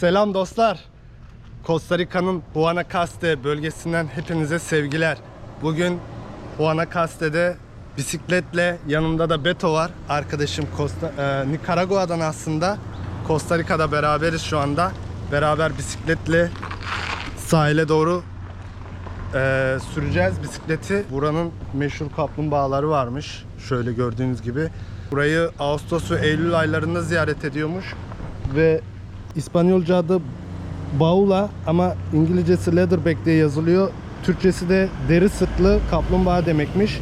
Selam dostlar. Costa Rica'nın Guanacaste bölgesinden hepinize sevgiler. Bugün Guanacaste'de bisikletle yanımda da Beto var. Arkadaşım Costa, e, Nicaragua'dan aslında. Costa Rica'da beraberiz şu anda. Beraber bisikletle sahile doğru e, süreceğiz bisikleti. Buranın meşhur kaplumbağaları varmış. Şöyle gördüğünüz gibi. Burayı Ağustos ve Eylül aylarında ziyaret ediyormuş. Ve İspanyolca adı Baula ama İngilizcesi Leatherback diye yazılıyor. Türkçesi de deri sırtlı kaplumbağa demekmiş.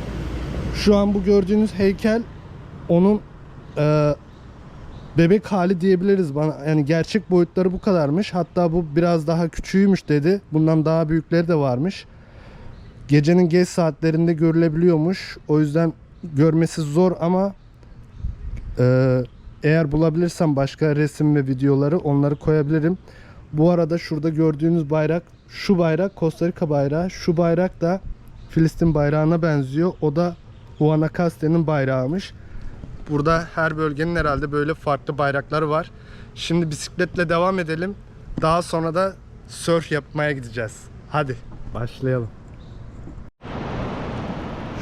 Şu an bu gördüğünüz heykel onun e, bebek hali diyebiliriz bana. Yani gerçek boyutları bu kadarmış. Hatta bu biraz daha küçüğüymüş dedi. Bundan daha büyükleri de varmış. Gecenin geç saatlerinde görülebiliyormuş. O yüzden görmesi zor ama e, eğer bulabilirsem başka resim ve videoları onları koyabilirim. Bu arada şurada gördüğünüz bayrak şu bayrak Costa Rica bayrağı. Şu bayrak da Filistin bayrağına benziyor. O da Guanacaste'nin bayrağıymış. Burada her bölgenin herhalde böyle farklı bayrakları var. Şimdi bisikletle devam edelim. Daha sonra da surf yapmaya gideceğiz. Hadi başlayalım.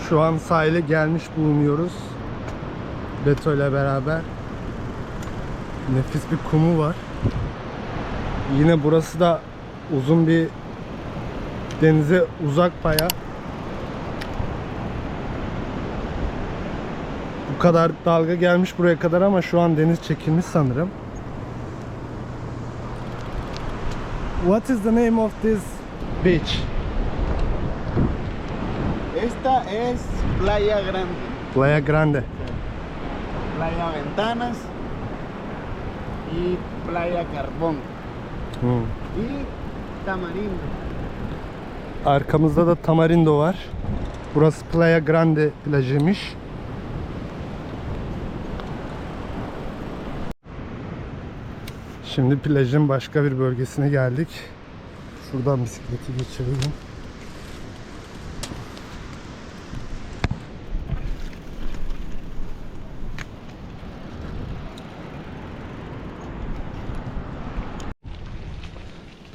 Şu an sahile gelmiş bulunuyoruz. Beto ile beraber. Nefis bir kumu var. Yine burası da uzun bir denize uzak baya. Bu kadar dalga gelmiş buraya kadar ama şu an deniz çekilmiş sanırım. What is the name of this beach? Esta es Playa Grande, Playa Grande. Playa Ventanas y Playa Carbón Hmm. y Tamarindo. Arkamızda da Tamarindo var. Burası Playa Grande plajıymış. Şimdi plajın başka bir bölgesine geldik. Şuradan bisikleti geçirelim.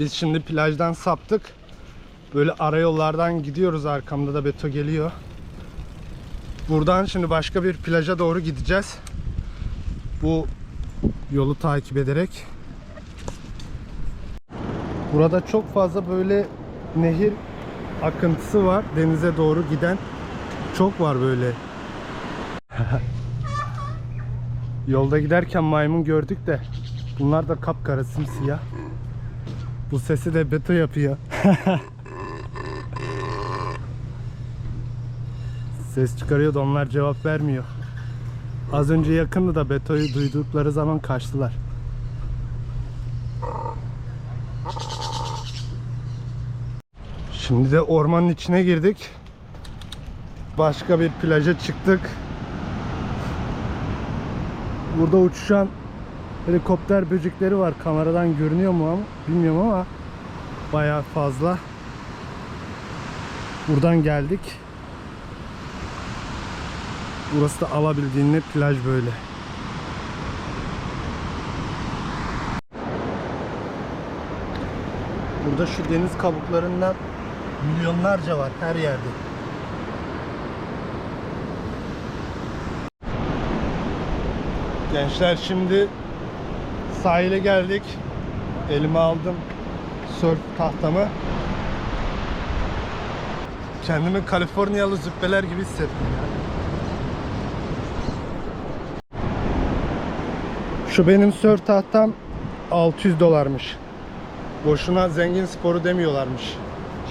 Biz şimdi plajdan saptık. Böyle ara yollardan gidiyoruz. Arkamda da Beto geliyor. Buradan şimdi başka bir plaja doğru gideceğiz. Bu yolu takip ederek. Burada çok fazla böyle nehir akıntısı var. Denize doğru giden. Çok var böyle. Yolda giderken maymun gördük de bunlar da kapkara simsiyah. Bu sesi de Beto yapıyor. Ses çıkarıyordu onlar cevap vermiyor. Az önce yakındı da Beto'yu duydukları zaman kaçtılar. Şimdi de ormanın içine girdik. Başka bir plaja çıktık. Burada uçuşan helikopter böcekleri var. Kameradan görünüyor mu ama bilmiyorum ama bayağı fazla. Buradan geldik. Burası da alabildiğinle plaj böyle. Burada şu deniz kabuklarından milyonlarca var her yerde. Gençler şimdi sahile geldik. Elime aldım surf tahtamı. Kendimi Kaliforniyalı züppeler gibi hissettim. Şu benim surf tahtam 600 dolarmış. Boşuna zengin sporu demiyorlarmış.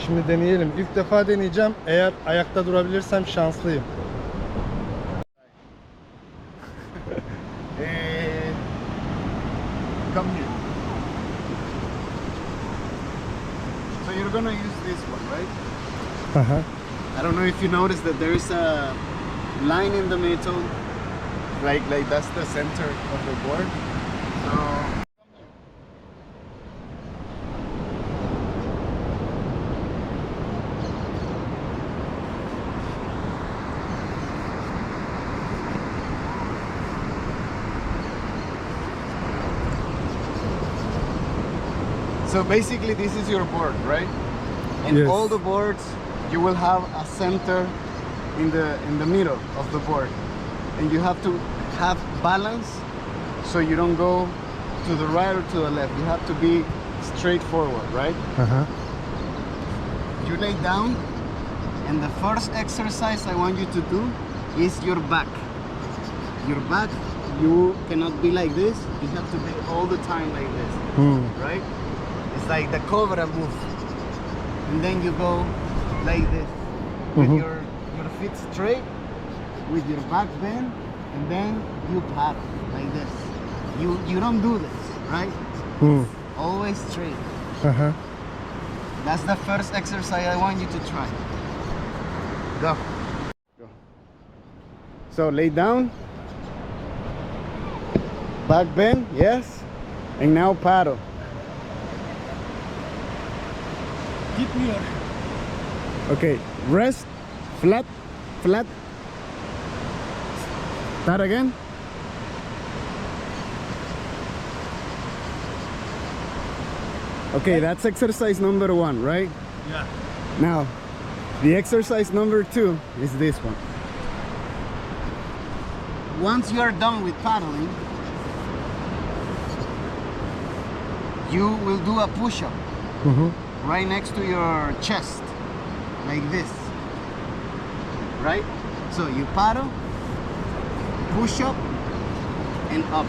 Şimdi deneyelim. İlk defa deneyeceğim. Eğer ayakta durabilirsem şanslıyım. If you notice that there is a line in the middle, like like that's the center of the board. So So basically, this is your board, right? And Yes. all the boards, you will have a center in the in the middle of the board, and you have to have balance, so you don't go to the right or to the left. You have to be straight forward, right? Aha. You lay down, and the first exercise I want you to do is your back. Your back, you cannot be like this. You have to be all the time like this Hmm. right? It's like the cobra move. And then you go like this with Mhm. your your feet straight, with your back bent, and then you paddle like this. You you don't do this, right? Hmm. Always straight. Aha. That's the first exercise I want you to try. Go. Go. So lay down. Back bend, yes. And now paddle. Gitmiyor. Okay, rest, flat, flat. Start again. Okay, that's exercise number one, right? Yeah. Now, the exercise number two is this one. Once you are done with paddling, you will do a push-up Mhm. right next to your chest, like this. Right? So you paddle, push up, and up.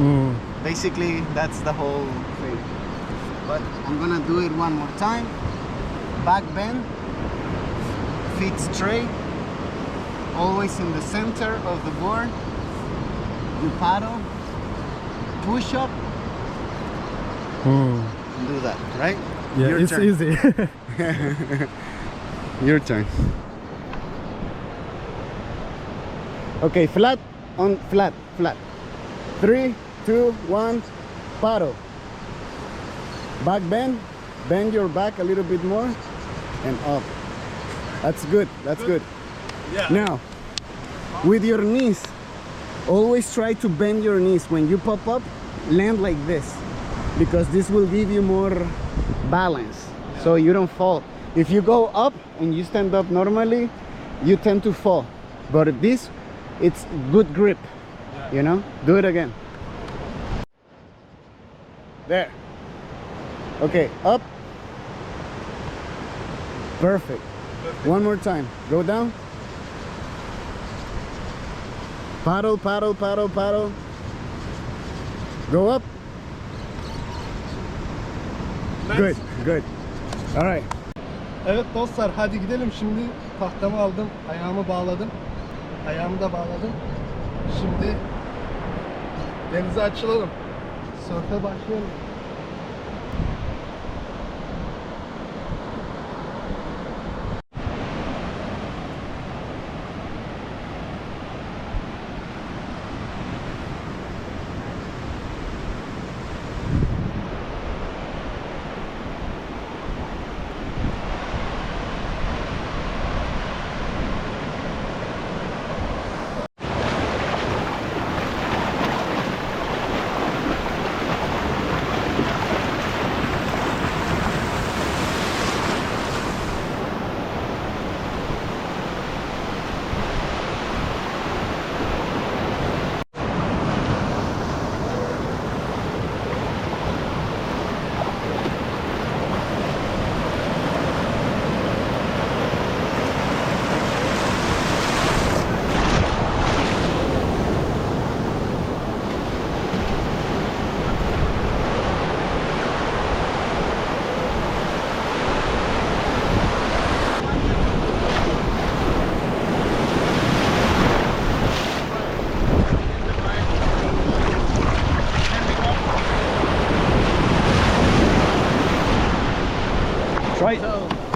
Hmm. Basically, that's the whole thing. But I'm gonna do it one more time. Back bend, feet straight, always in the center of the board. You paddle, push up, and do that, right? Yeah, Your it's turn. easy. Your turn. Okay, flat on flat, flat. Three, two, one, paddle. Back bend, bend your back a little bit more, and up. That's good. That's good. yeah. Now, with your knees, always try to bend your knees. When you pop up, land like this because this will give you more balance so you don't fall. If you go up and you stand up normally, you tend to fall. But this, it's good grip. You know? Do it again. There. Okay, up. Perfect. One more time. Go down. Paddle, paddle, paddle, paddle. Go up. Good, good. All right. Evet dostlar hadi gidelim. Şimdi tahtamı aldım ayağımı bağladım. Ayağımı da bağladım. Şimdi denize açılalım. Sörfe başlayalım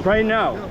right now.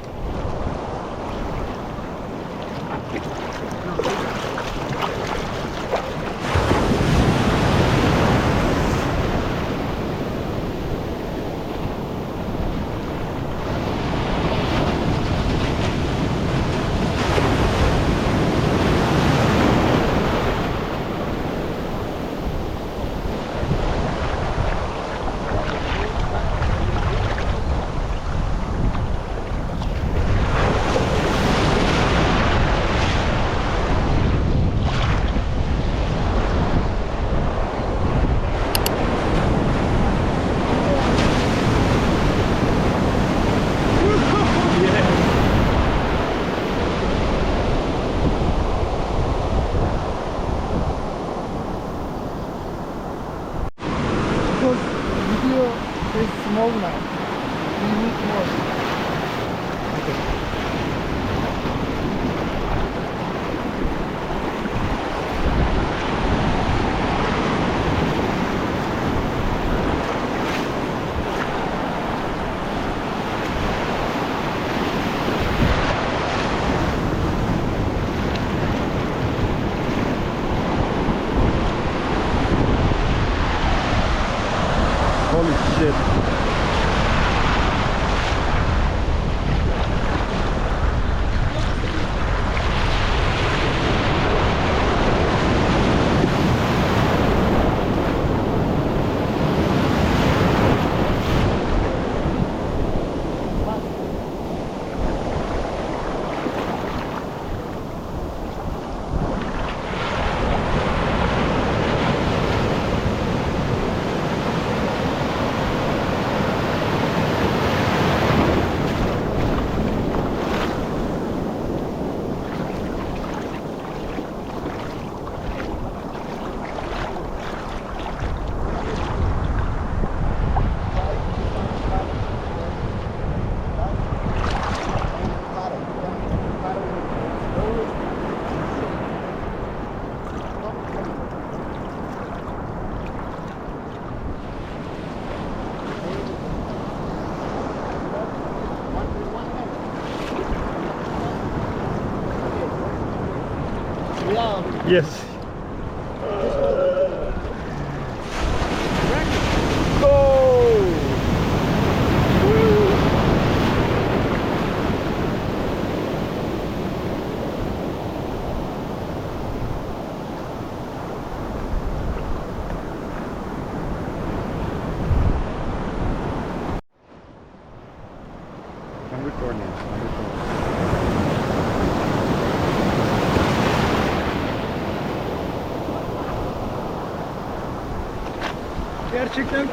Yes.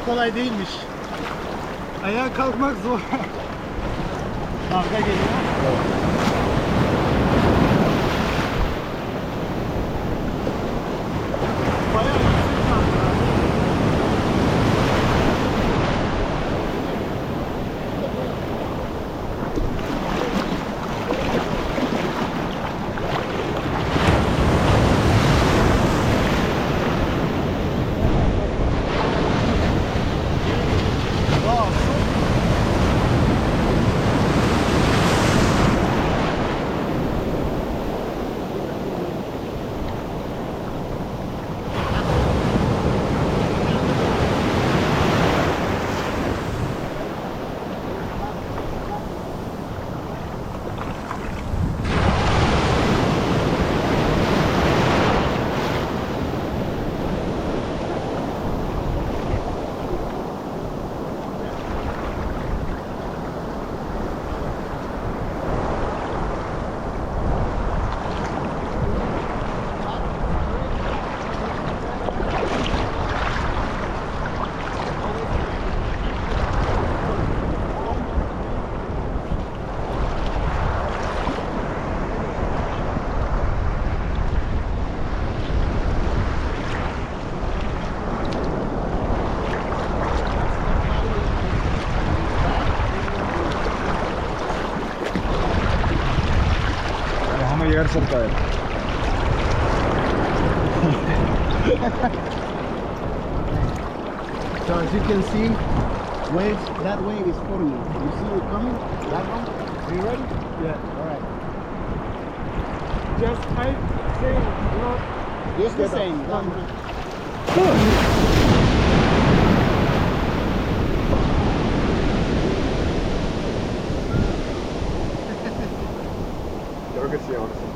Kolay değilmiş. Ayağa kalkmak zor. Dalga geliyor. Bayağı Déjame llegar cerca de él. So as you can see, waves, that wave is for you. You see it coming? That one? Are you ready? Yeah. All right. Just I say not Just the Get up. same. One. One.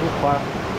do parque.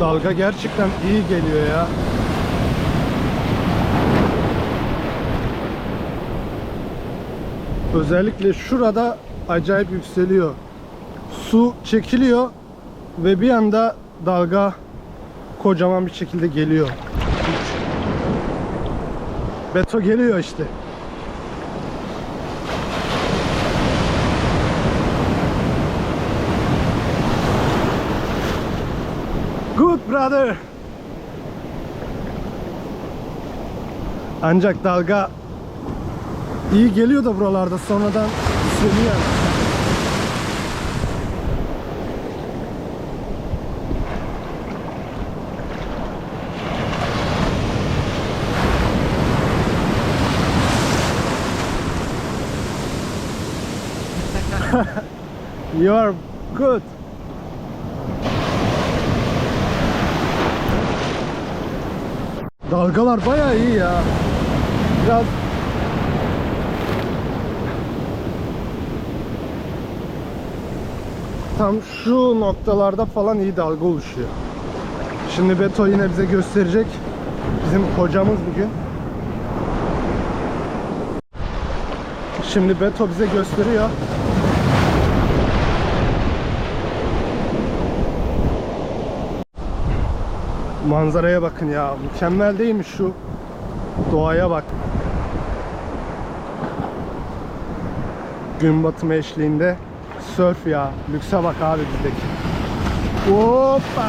Dalga gerçekten iyi geliyor ya. Özellikle şurada acayip yükseliyor. Su çekiliyor ve bir anda dalga kocaman bir şekilde geliyor. Beto geliyor işte. Good brother. Ancak dalga iyi geliyor da buralarda sonradan yükseliyor. you are good. Dalgalar bayağı iyi ya. Biraz tam şu noktalarda falan iyi dalga oluşuyor. Şimdi Beto yine bize gösterecek. Bizim hocamız bugün. Şimdi Beto bize gösteriyor. Manzaraya bakın ya. Mükemmel değil mi şu doğaya bak. Gün batımı eşliğinde surf ya. Lükse bak abi bizdeki. Hoppa!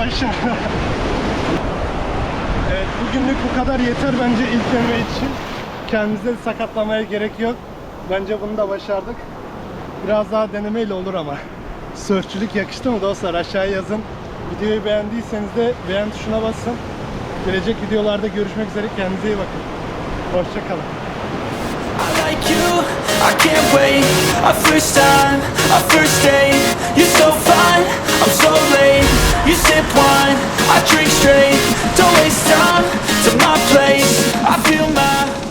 başarılı. evet bugünlük bu kadar yeter bence ilk deneme için. Kendimizi sakatlamaya gerek yok. Bence bunu da başardık. Biraz daha denemeyle olur ama. Sörfçülük yakıştı mı dostlar? Aşağıya yazın. Videoyu beğendiyseniz de beğen tuşuna basın. Gelecek videolarda görüşmek üzere. Kendinize iyi bakın. Hoşçakalın. Like you, can't wait. Our first time, our first date. You're so fine, I'm so late. You sip wine, I drink straight. Don't waste time to my place. I feel my